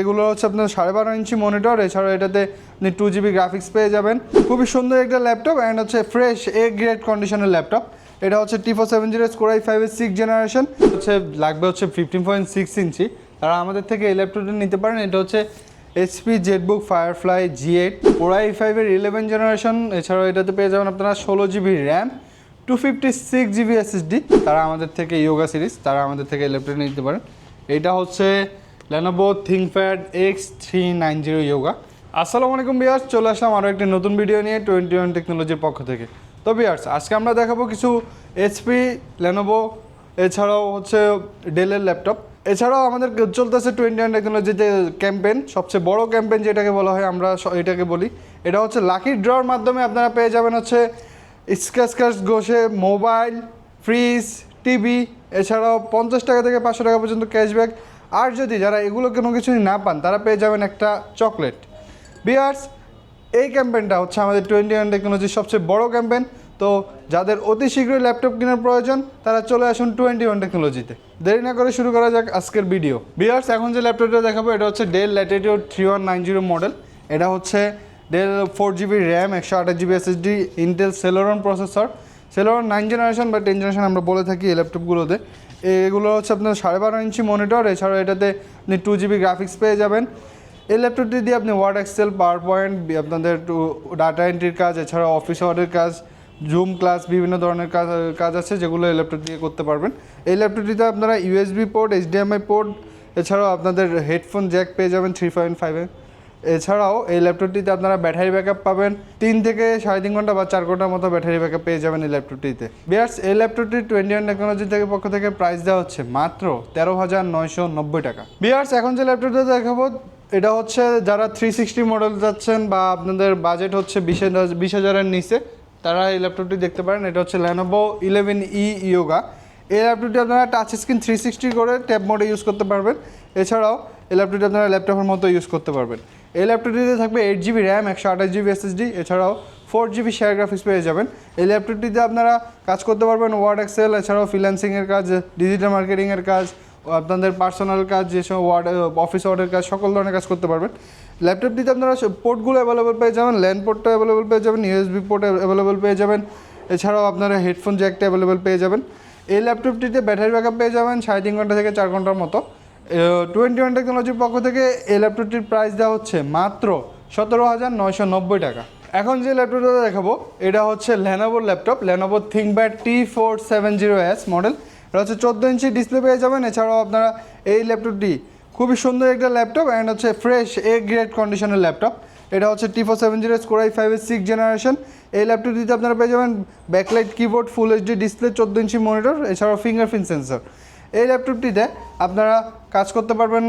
এগুলো হচ্ছে আপনার সাড়ে বারো ইঞ্চি মনিটর এছাড়া এটাতে আপনি টু জিবি গ্রাফিক্স পেয়ে যাবেন। খুবই সুন্দর একটা ল্যাপটপ অ্যান্ড হচ্ছে ফ্রেশ এ গ্রেড কন্ডিশনের ল্যাপটপ। এটা হচ্ছে T four seven zero core i ফাইভের সিক্স জেনারেশন হচ্ছে লাগবে হচ্ছে ফিফটিন পয়েন্ট সিক্স ইঞ্চি। তারা আমাদের থেকে এই ল্যাপটপটা নিতে পারেন। এটা হচ্ছে HP EliteBook Firefly G eight core i ফাইভের ইলেভেন জেনারেশন এছাড়াও এটাতে পেয়ে যাবেন আপনারা ষোলো GB RAM two fifty six GB SSD তারা আমাদের থেকে ইয়োগা সিরিজ তারা আমাদের থেকে এই নিতে পারেন। এটা হচ্ছে Lenovo ThinkPad X three nine zero Yoga আসসালামু আলাইকুম বিয়ার্স চলে আসলাম আরও একটি নতুন ভিডিও নিয়ে টোয়েন্টি ওয়ান টেকনোলজির পক্ষ থেকে। তো বিয়ার্স আজকে আমরা দেখাবো কিছু এইচপি লেনোভো এছাড়াও হচ্ছে ডেলের ল্যাপটপ এছাড়াও আমাদের চলতেছে টোয়েন্টি ওয়ান টেকনোলজিতে ক্যাম্পেন সবচেয়ে বড় ক্যাম্পেন যেটাকে বলা হয় আমরা এটাকে বলি, এটা হচ্ছে লাকি ড্রর মাধ্যমে আপনারা পেয়ে যাবেন হচ্ছে স্ক্র্যাচ স্ক্র্যাচ ঘষে মোবাইল ফ্রিজ টিভি এছাড়াও পঞ্চাশ টাকা থেকে পাঁচশো টাকা পর্যন্ত ক্যাশব্যাক আর যদি যারা এগুলো কোনো কিছুই না পান, তারা পেয়ে যাবেন একটা চকলেট। বিয়ার্স এই ক্যাম্পেনটা হচ্ছে আমাদের টোয়েন্টি ওয়ান টেকনোলজির সবচেয়ে বড় ক্যাম্পেন তো যাদের অতি শীঘ্রই ল্যাপটপ কেনার প্রয়োজন, তারা চলে আসুন টোয়েন্টি ওয়ান টেকনোলজিতে। দেরি না করে শুরু করা যাক আজকের ভিডিও। বিয়ার্স এখন যে ল্যাপটপটা দেখাবো, এটা হচ্ছে Dell Latitude three one nine zero model এটা হচ্ছে ডেল ফোর জিবি র্যাম একশো আঠাশ GB SSD Intel Celeron processor Celeron nine generation বা টেন জেনারেশন আমরা বলে থাকি এই ল্যাপটপগুলোতে। এগুলো হচ্ছে আপনার সাড়ে বারো ইঞ্চি মনিটর এছাড়াও এটাতে আপনি টু জিবি গ্রাফিক্স পেয়ে যাবেন। এই ল্যাপটপটি দিয়ে আপনি ওয়ার্ড এক্সেল পাওয়ার পয়েন্ট আপনাদের ডাটা এন্ট্রির কাজ এছাড়া অফিস ওয়ার্ডের কাজ জুম ক্লাস বিভিন্ন ধরনের কাজ কাজ আছে যেগুলো এই ল্যাপটপ দিয়ে করতে পারবেন। এই ল্যাপটপটিতে আপনারা ইউএসবি পোর্ট এইচডিএমআই পোর্ট এছাড়াও আপনাদের হেডফোন জ্যাক পেয়ে যাবেন থ্রি পয়েন্ট ফাইভে এছাড়াও এই ল্যাপটপটিতে আপনারা ব্যাটারি ব্যাকআপ পাবেন। তিন থেকে সাড়ে তিন ঘণ্টা বা চার ঘণ্টার মতো ব্যাটারি ব্যাকআপ পেয়ে যাবেন এই ল্যাপটপটিতে। বিয়ার্স, এই ল্যাপটপটি টোয়েন্টি ওয়ান টেকনোলজি থেকে পক্ষ থেকে প্রাইস দেওয়া হচ্ছে মাত্র তেরো হাজার নয়শো নব্বই টাকা। বিয়ার্স, এখন যে ল্যাপটপটা দেখাবো, এটা হচ্ছে যারা থ্রি সিক্সটি মডেল যাচ্ছেন বা আপনাদের বাজেট হচ্ছে বিশ বিশ হাজারের নিচে, তারা এই ল্যাপটপটি দেখতে পারেন। এটা হচ্ছে ল্যানোভো ইলেভেন ই ইয়োগা এই ল্যাপটপটি আপনারা টাচ স্ক্রিন থ্রি সিক্সটি করে ট্যাব মোডে ইউজ করতে পারবেন। এছাড়াও এই ল্যাপটপটি আপনারা ল্যাপটপের মতো ইউজ করতে পারবেন। এই ল্যাপটপটিতে থাকবে এইট জিবি র্যাম একশো আঠাশ জিবি এসএসডি এছাড়াও ফোর জিবি শেয়ার গ্রাফিক্স পেয়ে যাবেন। এই ল্যাপটপটিতে আপনারা কাজ করতে পারবেন ওয়ার্ড এক্সেল এছাড়াও ফ্রিল্যান্সিংয়ের কাজ ডিজিটাল মার্কেটিংয়ের কাজ আপনাদের পার্সোনাল কাজ যেসব ওয়ার্ড অফিস ওয়ার্ডের কাজ, সকল ধরনের কাজ করতে পারবেন। ল্যাপটপটিতে আপনারা পোর্টগুলো অ্যাভেলেবল পেয়ে যাবেন ল্যান্ড পোর্টটা অ্যাভেলেবল পেয়ে যাবেন ইউএসবি পোর্ট অ্যাভেলেবল পেয়ে যাবেন, এছাড়াও আপনারা হেডফোন জ্যাকটা অ্যাভেলেবল পেয়ে যাবেন। এই ল্যাপটপটিতে ব্যাটারি ব্যাকআপ পেয়ে যাবেন, সাড়ে তিন ঘণ্টা থেকে চার ঘণ্টার মতো। টোয়েন্টি ওয়ান টেকনোলজির পক্ষ থেকে এই ল্যাপটপটির প্রাইস দেওয়া হচ্ছে মাত্র সতেরো হাজার নয়শো নব্বই টাকা। এখন যে ল্যাপটপটা দেখাবো, এটা হচ্ছে ল্যানোভোর laptop Lenovo ThinkPad T four seven zero S model এটা হচ্ছে চোদ্দ ইঞ্চি ডিসপ্লে পেয়ে যাবেন। এছাড়াও আপনারা এই ল্যাপটপটি খুবই সুন্দর একটা ল্যাপটপ অ্যান্ড হচ্ছে ফ্রেশ এ গ্রেড কন্ডিশনের ল্যাপটপ। এটা হচ্ছে T four seven zero S core i ফাইভের সিক্স জেনারেশন এই ল্যাপটপটিতে আপনারা পেয়ে যাবেন backlight keyboard full HD display চোদ্দ ইঞ্চি মনিটর এছাড়াও ফিঙ্গারপ্রিন্ট সেন্সর এই ল্যাপটপটিতে আপনারা কাজ করতে পারবেন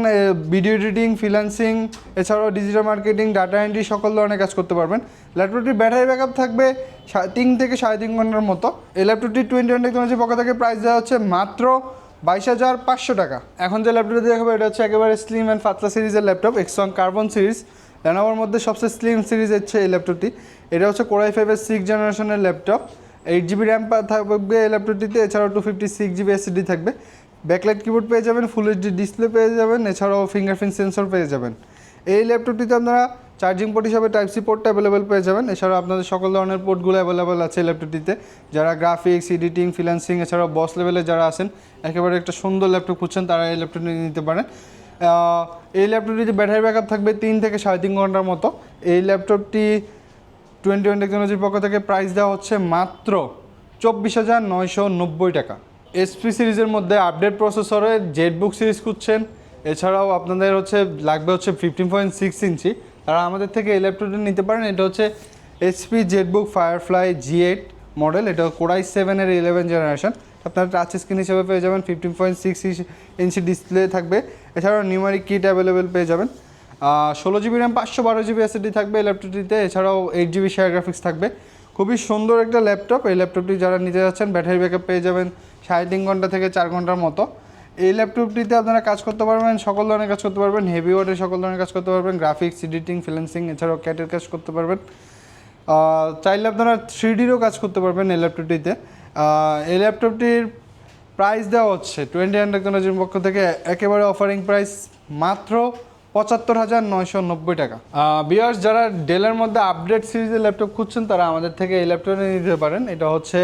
ভিডিও এডিটিং ফ্রিল্যান্সিং এছাড়াও ডিজিটাল মার্কেটিং ডাটা এন্ট্রি সকল ধরনের কাজ করতে পারবেন। ল্যাপটপটির ব্যাটারি ব্যাকআপ থাকবে তিন থেকে সাড়ে তিন ঘণ্টার মতো। এই ল্যাপটপটি টোয়েন্টি ওয়ান টেকনোলজির পক্ষ থেকে প্রাইস দেওয়া হচ্ছে মাত্র বাইশ হাজার পাঁচশো টাকা। এখন যে ল্যাপটপটি দেখাবো, এটা হচ্ছে একেবারে স্লিম অ্যান্ড ফাতলা সিরিজের ল্যাপটপ এক্সন কার্বন সিরিজ ল্যানোভোর মধ্যে সবচেয়ে স্লিম সিরিজ হচ্ছে এই ল্যাপটপটি এটা হচ্ছে কোরাই ফাইভের সিক্স জেনারেশনের ল্যাপটপ এইট জিবি র্যাম থাকবে এই ল্যাপটপটিতে এছাড়াও two fifty six GB SSD থাকবে। ব্যাকলাইট কিবোর্ড পেয়ে যাবেন ফুল এইচডি ডিসপ্লে পেয়ে যাবেন, এছাড়াও ফিঙ্গারপ্রিন্ট সেন্সর পেয়ে যাবেন। এই ল্যাপটপটিতে আপনারা চার্জিং পোর্ট হিসাবে টাইপ সি পোর্টটা অ্যাভেলেবেল পেয়ে যাবেন। এছাড়াও আপনাদের সকল ধরনের পোর্টগুলো অ্যাভেলেবেল আছে এই ল্যাপটপটিতে যারা গ্রাফিক্স এডিটিং ফ্রিল্যান্সিং এছাড়াও বস লেভেলে যারা আছেন, একেবারে একটা সুন্দর ল্যাপটপ খুঁজছেন, তারা এই ল্যাপটপটি নিতে পারেন। এই ল্যাপটপটিতে ব্যাটারি ব্যাকআপ থাকবে তিন থেকে সাড়ে তিন ঘণ্টার মতো। এই ল্যাপটপটি টোয়েন্টি ওয়ান টেকনোলজির পক্ষ থেকে প্রাইস দেওয়া হচ্ছে মাত্র চব্বিশ হাজার নয়শো নব্বই টাকা। এসপি সিরিজের মধ্যে আপডেট প্রসেসরে জেটবুক সিরিজ খুঁজছেন। এছাড়াও আপনাদের হচ্ছে, লাগবে হচ্ছে ফিফটিন পয়েন্ট সিক্স ইঞ্চি। তারা আমাদের থেকে এই ল্যাপটপটা নিতে পারেন। এটা হচ্ছে HP EliteBook Firefly G eight model এটা কোরাই সেভেনের ইলেভেন জেনারেশন আপনারা টাচ স্ক্রিন হিসেবে পেয়ে যাবেন। ফিফটিন পয়েন্ট সিক্স ইঞ্চি ডিসপ্লে থাকবে। এছাড়াও নিউমারিক কিট অ্যাভেলেবেল পেয়ে যাবেন। ষোলো জিবি র্যাম পাঁচশো বারো জিবি এসএসডি থাকবে এই ল্যাপটপটিতে এছাড়াও এইট জিবি শেয়ার গ্রাফিক্স থাকবে। খুবই সুন্দর একটা ল্যাপটপ এই ল্যাপটপটি যারা নিতে যাচ্ছেন ব্যাটারি ব্যাকআপ পেয়ে যাবেন। সাড়ে তিন ঘণ্টা থেকে চার ঘণ্টার মতো। এই ল্যাপটপটিতে আপনারা কাজ করতে পারবেন, সকল ধরনের কাজ করতে পারবেন হেভি ওয়ার্ডের সকল ধরনের কাজ করতে পারবেন গ্রাফিক্স এডিটিং ফ্রিল্যান্সিং এছাড়াও ক্যাটের কাজ করতে পারবেন। চাইলে আপনারা থ্রি ডিরও কাজ করতে পারবেন এই ল্যাপটপটিতে। এই ল্যাপটপটির প্রাইস দেওয়া হচ্ছে টোয়েন্টি ওয়ান টেকনোলজির পক্ষ থেকে, একেবারে অফারিং প্রাইস মাত্র পঁচাত্তর হাজার নয়শো নব্বই টাকা। বিয়ার্স যারা ডেলের মধ্যে আপডেট সিরিজের ল্যাপটপ খুঁজছেন, তারা আমাদের থেকে এই ল্যাপটপটা নিতে পারেন। এটা হচ্ছে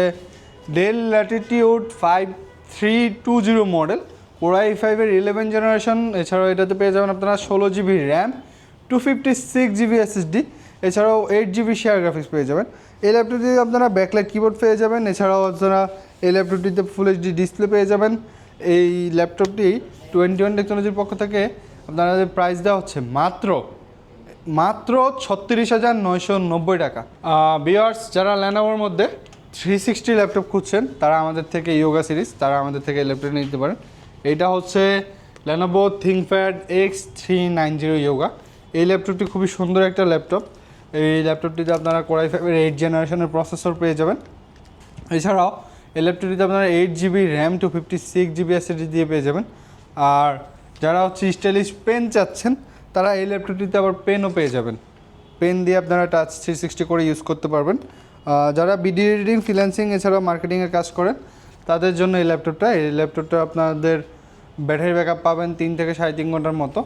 Dell Latitude five three two zero model core i ফাইভের ইলেভেন জেনারেশন এছাড়াও এটাতে পেয়ে যাবেন আপনারা ষোলো GB RAM two fifty six GB SSD এছাড়াও এইট জিবি শেয়ার গ্রাফিক্স পেয়ে যাবেন। এই ল্যাপটপটিতে আপনারা ব্যাকলাইট কিবোর্ড পেয়ে যাবেন, এছাড়াও আপনারা এই ল্যাপটপটিতে ফুল এইচডি ডিসপ্লে পেয়ে যাবেন। এই ল্যাপটপটি টোয়েন্টি ওয়ান টেকনোলজির পক্ষ থেকে আপনাদের প্রাইস দেওয়া হচ্ছে মাত্র মাত্র ছত্রিশ হাজার নয়শো নব্বই টাকা। বিয়ার্স যারা ল্যানোভোর মধ্যে থ্রি সিক্সটি ল্যাপটপ খুঁজছেন, তারা আমাদের থেকে ইয়োগা সিরিজ তারা আমাদের থেকে ল্যাপটপ নিতে পারেন। এটা হচ্ছে Lenovo ThinkPad X three nine zero Yoga এই ল্যাপটপটি খুবই সুন্দর একটা ল্যাপটপ এই ল্যাপটপটিতে আপনারা কোরাই ফাইভের এইট জেনারেশনের প্রসেসর পেয়ে যাবেন। এছাড়াও, এই ল্যাপটপটিতে আপনারা eight GB RAM two fifty six GB SSD দিয়ে পেয়ে যাবেন। আর যারা হচ্ছে স্টাইলিশ পেন চাচ্ছেন, তারা এই ল্যাপটপটিতে আবার পেনও পেয়ে যাবেন। পেন দিয়ে আপনারা টাচ থ্রি সিক্সটি করে ইউজ করতে পারবেন। যারা ভিডিও এডিটিং ফ্রিল্যান্সিং এছাড়াও মার্কেটিংয়ের কাজ করেন, তাদের জন্য এই ল্যাপটপটা এই ল্যাপটপটা আপনাদের ব্যাটারি ব্যাকআপ পাবেন তিন থেকে সাড়ে তিন ঘণ্টার মতো।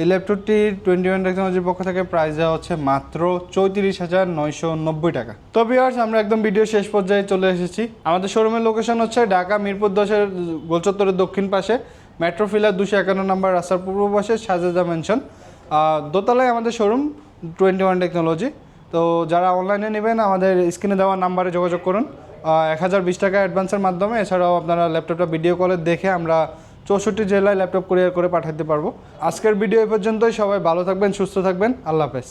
এই ল্যাপটপটি টোয়েন্টি ওয়ান টেকনোলজির পক্ষ থেকে প্রাইস দেওয়া হচ্ছে মাত্র চৌত্রিশ হাজার নয়শো নব্বই টাকা। তো বিয়ার্স আমরা একদম ভিডিও শেষ পর্যায়ে চলে এসেছি। আমাদের শোরুমের লোকেশন হচ্ছে ঢাকা মিরপুর দশের গোলচত্বরের দক্ষিণ পাশে। মেট্রো ফিলার দুশো একান্ন নম্বর রাস্তার পূর্ব পাশে সাজেদা মেনশন দোতলায় আমাদের শোরুম টোয়েন্টি ওয়ান টেকনোলজি তো যারা অনলাইনে নেবেন, আমাদের স্ক্রিনে দেওয়া নাম্বারে যোগাযোগ করুন। এক হাজার বিশ টাকা অ্যাডভান্সের মাধ্যমে, এছাড়াও আপনারা ল্যাপটপটা ভিডিও কলে দেখে আমরা চৌষট্টি জেলায় ল্যাপটপ কুরিয়ার করে পাঠাতে পারব। আজকের ভিডিও এই পর্যন্তই, সবাই ভালো থাকবেন, সুস্থ থাকবেন, আল্লাহ হাফেজ।